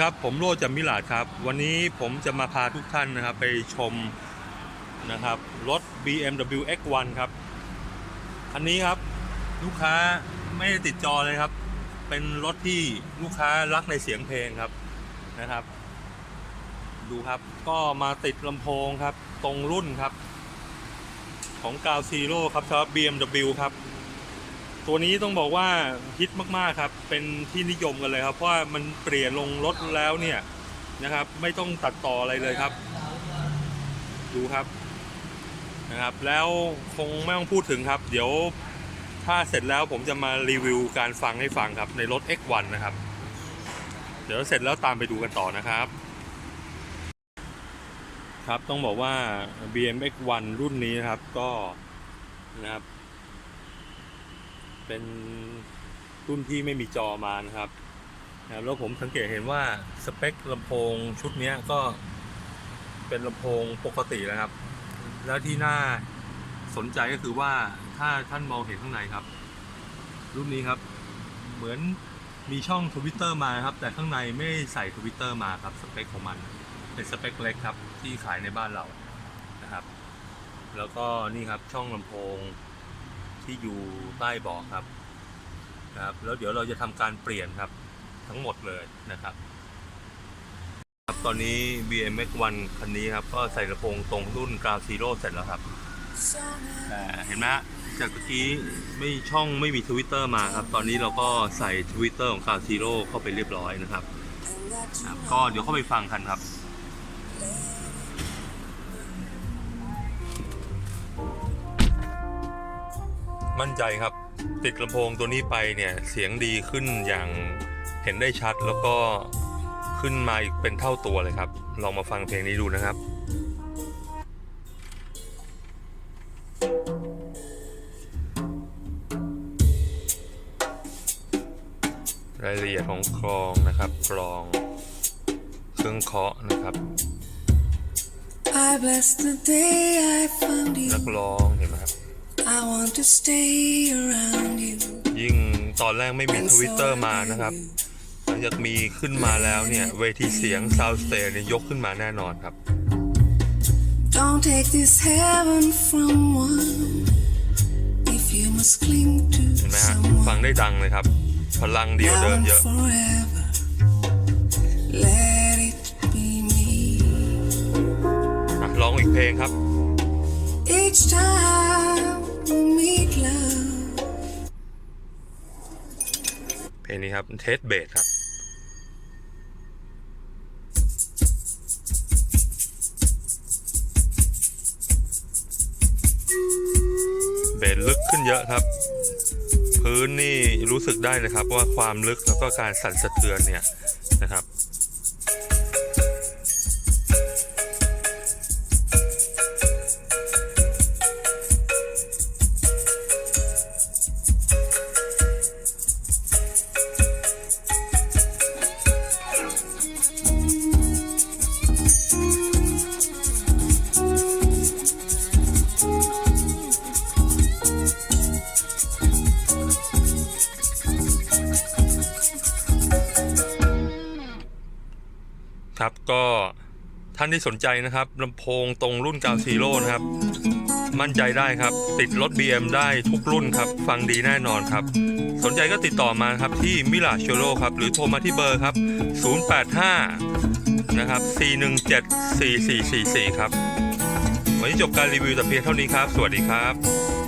ครับ ผมโรจน์จำมิลาดครับ วันนี้ผมจะมาพาทุกท่านนะครับ ไปชมนะครับรถ BMW X1 ครับคันนี้ครับลูกค้าไม่ได้ติดจอเลยครับ เป็นรถที่ลูกค้ารักในเสียงเพลงครับนะครับ ดูครับก็มาติดลำโพงครับ ตรงรุ่นครับ ของกาวซีโร่ครับสำหรับ BMW ครับ ตัวนี้ต้องบอกว่าฮิตมากๆครับเป็นที่นิยมกันเลยครับเพราะว่ามันเปลี่ยนลงรถแล้วเนี่ยนะครับ ไม่ต้องตัดต่ออะไรเลยครับ ดูครับนะครับ แล้วคงไม่ต้องพูดถึงครับ เดี๋ยวถ้าเสร็จแล้วผมจะมารีวิวการฟังให้ฟังครับในรถ X1 นะครับ เดี๋ยวเสร็จแล้วตามไปดูกันต่อนะครับ ครับต้องบอกว่า BMX1 รุ่นนี้นะครับก็นะครับ เป็นรุ่นที่ไม่มีจอมานะครับนะครับแล้วผมสังเกตเห็นว่าสเปคลำโพงชุดนี้ก็เป็นลำโพงปกตินะครับ แล้วที่น่าสนใจก็คือว่าถ้าท่านมองเห็นข้างในครับ รุ่นนี้ครับ เหมือนมีช่องทวิตเตอร์มาครับ แต่ข้างในไม่ใส่ทวิตเตอร์มาครับสเปคของมัน เป็นสเปคเล็กครับที่ขายในบ้านเรานะครับ แล้วก็นี่ครับช่องลำโพง ที่อยู่ใต้เบาะครับครับ แล้วเดี๋ยวเราจะทำการเปลี่ยนครับทั้งหมดเลยนะครับครับตอนนี้ BMX1 คันนี้ครับก็ใส่ลำโพงตรงรุ่น Ground Zero เสร็จแล้วครับเห็นไหมจากเมื่อกี้ไม่ช่องไม่มีทวิตเตอร์มาครับ ตอนนี้เราก็ใส่ทวิตเตอร์ของ Ground Zero เข้าไปเรียบร้อยนะครับครับ ก็เดี๋ยวเข้าไปฟังกันครับ มั่นใจครับ ติดลำโพงตัวนี้ไปเนี่ยเสียงดีขึ้นอย่างเห็นได้ชัดแล้วก็ขึ้นมาอีกเป็นเท่าตัวเลยครับ ลองมาฟังเพลงนี้ดูนะครับรายละเอียดของกลองนะครับกลองเครื่องเคาะนะครับ I bless the day I found you. นักร้องเห็นไหมครับ I want to stay around you. ยิ่งตอนแรกไม่มีทวิตเตอร์มานะครับ หลังจากมีขึ้นมาแล้วเนี่ย เวทีเสียง Sound Stage เนี่ยยกขึ้นมาแน่นอนครับ Don't take this heaven from one. If you must cling to เห็นไหมฮะฟัง someone ได้ดังเลยครับ พลังเดียว now เดิม and เยอะ forever, let it be me. อะร้องอีกเพลงครับ Each time ครับเทสเบสครับเบสลึกขึ้นเยอะครับ พื้นนี่รู้สึกได้เลยครับว่าความลึกแล้วก็การสั่นสะเทือนเนี่ยนะครับ ก็ท่านที่สนใจนะครับลำโพงตรงรุ่นกาวซีโร่นะครับ มั่นใจได้ครับ ติดรถ BM ได้ทุกรุ่นครับ ฟังดีแน่นอนครับ สนใจก็ติดต่อมาครับที่มิลาโชโรครับ หรือโทรมาที่เบอร์ครับ 085 นะครับ 417 4444 ครับ วันนี้จบการรีวิวแต่เพียงเท่านี้ครับ สวัสดีครับ